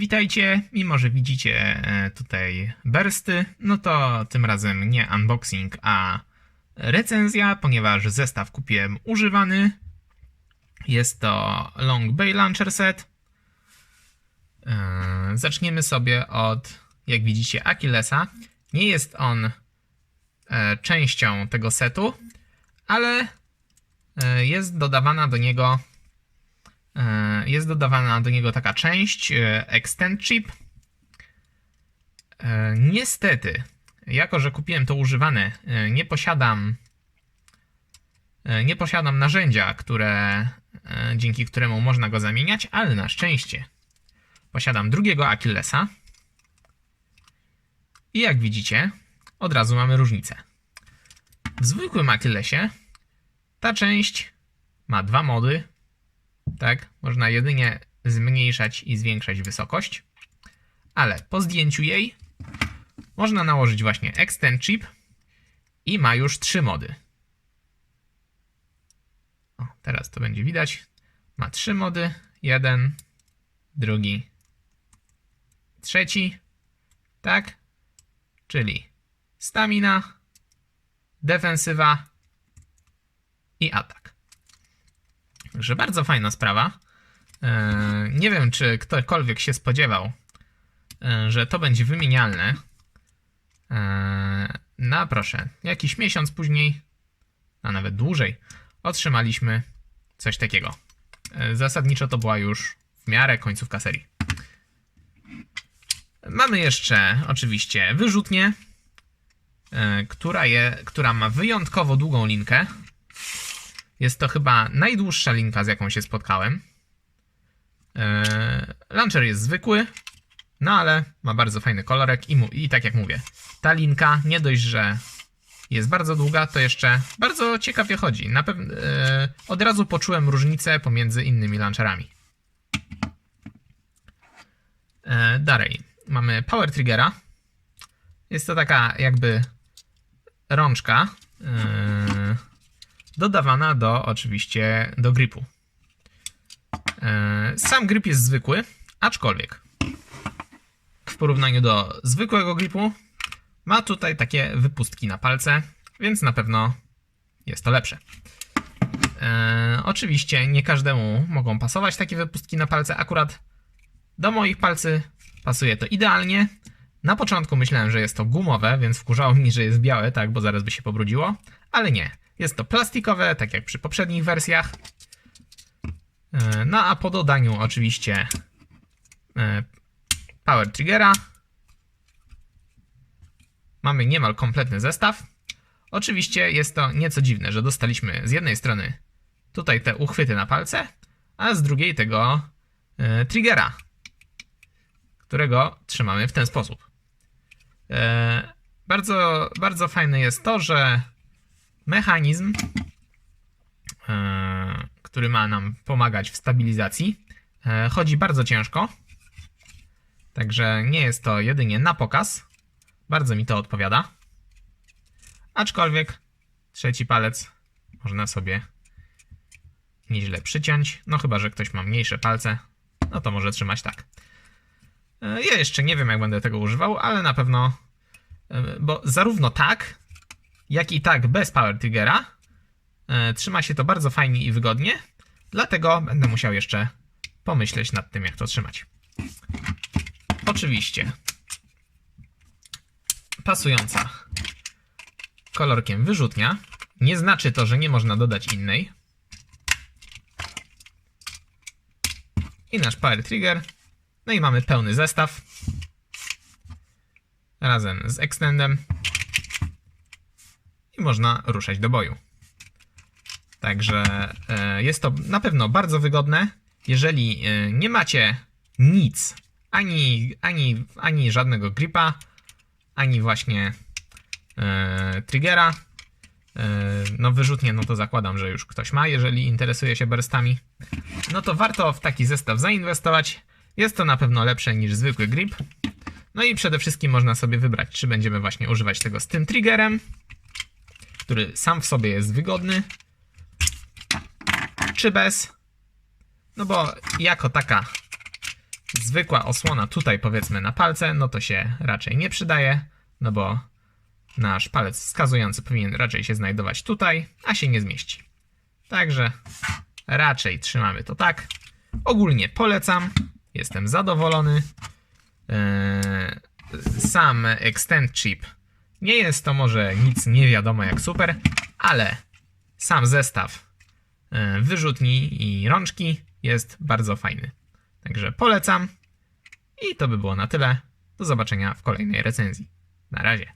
Witajcie, mimo że widzicie e, tutaj bursty, no to tym razem nie unboxing, a recenzja, ponieważ zestaw kupiłem używany. Jest to Long Bay Launcher Set. E, Zaczniemy sobie od, jak widzicie, Achillesa. Nie jest on e, częścią tego setu, ale jest dodawana do niego jest dodawana do niego taka część e, Extend Chip. E, Niestety, jako że kupiłem to używane, e, nie posiadam nie posiadam narzędzia, które, dzięki któremu można go zamieniać, ale na szczęście posiadam drugiego Achillesa. I jak widzicie, od razu mamy różnicę. W zwykłym Achillesie ta część ma dwa mody, tak? Można jedynie zmniejszać i zwiększać wysokość, ale po zdjęciu jej można nałożyć właśnie Extend Chip i ma już trzy mody. O, teraz to będzie widać. Ma trzy mody. Jeden, drugi, trzeci. Tak? Czyli stamina, defensywa i atak. Także bardzo fajna sprawa. E, Nie wiem, czy ktokolwiek się spodziewał, e, że to będzie wymienialne. E, No proszę, jakiś miesiąc później, a nawet dłużej, otrzymaliśmy coś takiego. Zasadniczo to była już w miarę końcówka serii. Mamy jeszcze oczywiście wyrzutnię, która, je, która ma wyjątkowo długą linkę. Jest to chyba najdłuższa linka, z jaką się spotkałem. Eee, launcher jest zwykły, no ale ma bardzo fajny kolorek i, mu, i tak jak mówię, ta linka nie dość, że jest bardzo długa, to jeszcze bardzo ciekawie chodzi. Na pew- eee, od razu poczułem różnicę pomiędzy innymi launcherami. Eee, dalej, mamy Power Triggera. Jest to taka jakby rączka. Dodawana do oczywiście do gripu. E, Sam grip jest zwykły, aczkolwiek w porównaniu do zwykłego gripu ma tutaj takie wypustki na palce, więc na pewno jest to lepsze. E, oczywiście nie każdemu mogą pasować takie wypustki na palce, akurat do moich palcy pasuje to idealnie. Na początku myślałem, że jest to gumowe, więc wkurzało mnie, że jest białe, tak, bo zaraz by się pobrudziło, ale nie. Jest to plastikowe, tak jak przy poprzednich wersjach. E, No a po dodaniu oczywiście e, Power Triggera mamy niemal kompletny zestaw. Oczywiście jest to nieco dziwne, że dostaliśmy z jednej strony tutaj te uchwyty na palce, a z drugiej tego e, triggera, którego trzymamy w ten sposób. E, Bardzo, bardzo fajne jest to, że mechanizm, e, który ma nam pomagać w stabilizacji, e, chodzi bardzo ciężko. Także nie jest to jedynie na pokaz. Bardzo mi to odpowiada. Aczkolwiek trzeci palec można sobie nieźle przyciąć. No chyba, że ktoś ma mniejsze palce, no to może trzymać tak. E, Ja jeszcze nie wiem, jak będę tego używał, ale na pewno, bo zarówno tak, jak i tak bez Power Triggera e, trzyma się to bardzo fajnie i wygodnie, dlatego będę musiał jeszcze pomyśleć nad tym, jak to trzymać. Oczywiście pasująca kolorkiem wyrzutnia. Nie znaczy to, że nie można dodać innej. I nasz Power Trigger. No i mamy pełny zestaw. Razem z Extendem i można ruszać do boju. Także e, jest to na pewno bardzo wygodne. Jeżeli e, nie macie nic, ani, ani, ani żadnego gripa, ani właśnie e, triggera, e, no wyrzutnie, no to zakładam, że już ktoś ma, jeżeli interesuje się burstami, no to warto w taki zestaw zainwestować. Jest to na pewno lepsze niż zwykły grip. No i przede wszystkim można sobie wybrać, czy będziemy właśnie używać tego z tym triggerem, który sam w sobie jest wygodny, czy bez. No bo jako taka zwykła osłona tutaj powiedzmy na palce, no to się raczej nie przydaje, no bo nasz palec wskazujący powinien raczej się znajdować tutaj, a się nie zmieści. Także raczej trzymamy to tak. Ogólnie polecam, jestem zadowolony. Eee, Sam Extend Chip nie jest to może nic nie wiadomo jak super, ale sam zestaw e, wyrzutni i rączki jest bardzo fajny. Także polecam. I to by było na tyle. Do zobaczenia w kolejnej recenzji. Na razie.